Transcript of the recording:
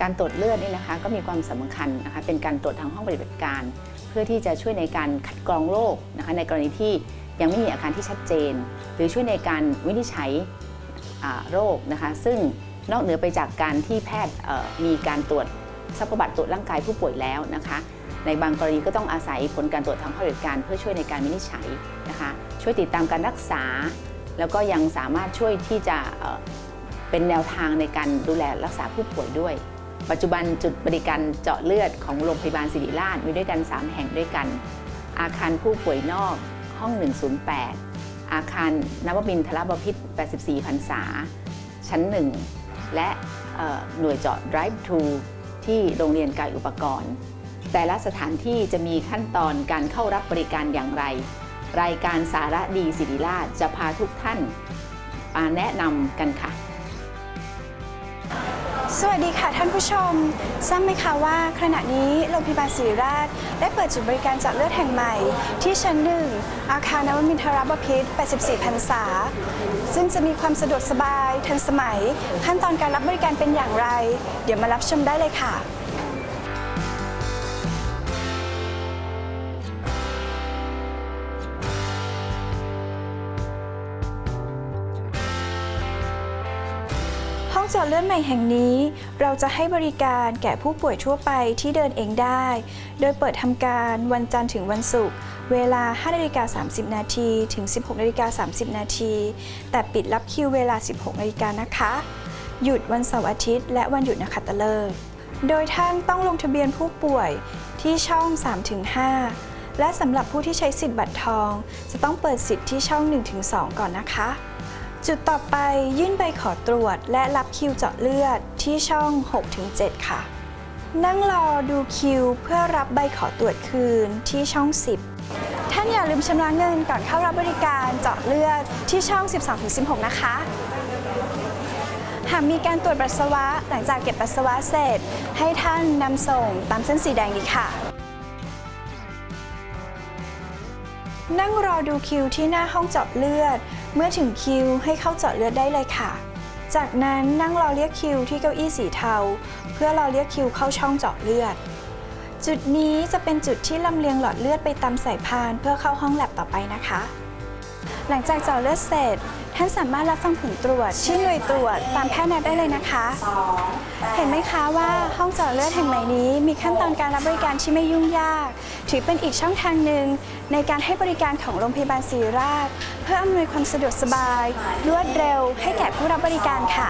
การตรวจเลือดนี่นะคะก็มีความสำคัญนะคะเป็นการตรวจทางห้องปฏิบัติการ เพื่อที่จะช่วยในการคัดกรองโรคนะคะในกรณีที่ยังไม่มีอาการที่ชัดเจน หรือช่วยในการวินิจฉัยโรคนะคะซึ่งนอกเหนือไปจากการที่แพทย์มีการตรวจทรัพย์บัติตรวจร่างกายผู้ป่วยแล้วนะคะในบางกรณีก็ต้องอาศัยผลการตรวจทางห้องปฏิบัติการเพื่อช่วยในการวินิจฉัยนะคะช่วยติดตามการรักษา แล้วก็ยังสามารถช่วยที่จะเป็นแนวทางในการดูแลรักษาผู้ป่วยด้วย ปัจจุบันจุดบริการเจาะเลือดของโรงพยาบาลศิริราชมีด้วยกัน 3 แห่งด้วยกัน อาคารผู้ป่วยนอกห้อง 108 อาคารนวมินทรบพิษ84พรรษา ชั้น 1 และหน่วยเจาะ drive thru ที่โรงเรียนกายอุปกรณ์ แต่ละสถานที่จะมีขั้นตอนการเข้ารับบริการอย่างไร รายการสาระดีศิริราชจะพาทุกท่านมาแนะนำกันค่ะ สวัสดีค่ะท่านผู้ชม ทราบไหมคะว่าขณะนี้โรงพยาบาลศิริราช ได้เปิดจุดบริการเจาะเลือดแห่งใหม่ ที่ชั้นหนึ่งอาคารนวมินทรบพิษ84 พรรษา ซึ่งจะมีความสะดวกสบาย ทันสมัย ขั้นตอนการรับบริการเป็นอย่างไร เดี๋ยวมารับชมได้เลยค่ะ องเจาะเลือดใหม่แห่งนี้ เราจะให้บริการแก่ผู้ป่วยทั่วไปที่เดินเองได้ โดยเปิดทำการวันจันทร์ถึงวันศุกร์เวลา 5นาฬิกา30 นาทีถึง 16นาฬิกา30 นาทีแต่ปิดรับคิวเวลา 16นาฬิกานะคะ หยุดวันเสาร์อาทิตย์ และวันหยุดนักขัตฤกษ์โดยท่านต้องลงทะเบียนผู้ป่วยที่ช่อง 3-5 และสำหรับผู้ที่ใช้สิทธิ์บัตรทอง จะต้องเปิดสิทธิ์ที่ช่อง 1-2 ก่อนนะคะ จุดต่อไปยื่นใบขอตรวจและรับคิวเจาะเลือดที่ช่อง 6-7 ค่ะ นั่งรอดูคิวเพื่อรับใบขอตรวจคืนที่ช่อง 10 ท่านอย่าลืมชำระเงินก่อนเข้ารับบริการเจาะเลือดที่ช่อง 12-16 นะคะ หากมีการตรวจปัสสาวะหลังจากเก็บปัสสาวะเสร็จ ให้ท่านนำส่งตามเส้นสีแดงนี้ค่ะนั่งรอดูคิวที่หน้าห้องเจาะเลือด เมื่อถึงคิวให้เข้าเจาะเลือดได้เลยค่ะ จากนั้นนั่งรอเรียกคิวที่เก้าอี้สีเทา เพื่อรอเรียกคิวเข้าช่องเจาะเลือด จุดนี้จะเป็นจุดที่ลำเลียงหลอดเลือดไปตามสายพานเพื่อเข้าห้องแลบต่อไปนะคะ หลังจากเจาะเลือดเสร็จ ท่านสามารถรับฟังผลตรวจที่หน่วยตรวจตามแพทย์นัดได้เลยนะคะ เห็นไหมคะว่าห้องเจาะเลือดแห่งใหม่นี้มีขั้นตอนการรับบริการที่ไม่ยุ่งยาก ถือเป็นอีกช่องทางหนึ่งในการให้บริการของโรงพยาบาลศิริราช เพื่ออำนวยความสะดวกสบาย รวดเร็ว ให้แก่ผู้รับบริการค่ะ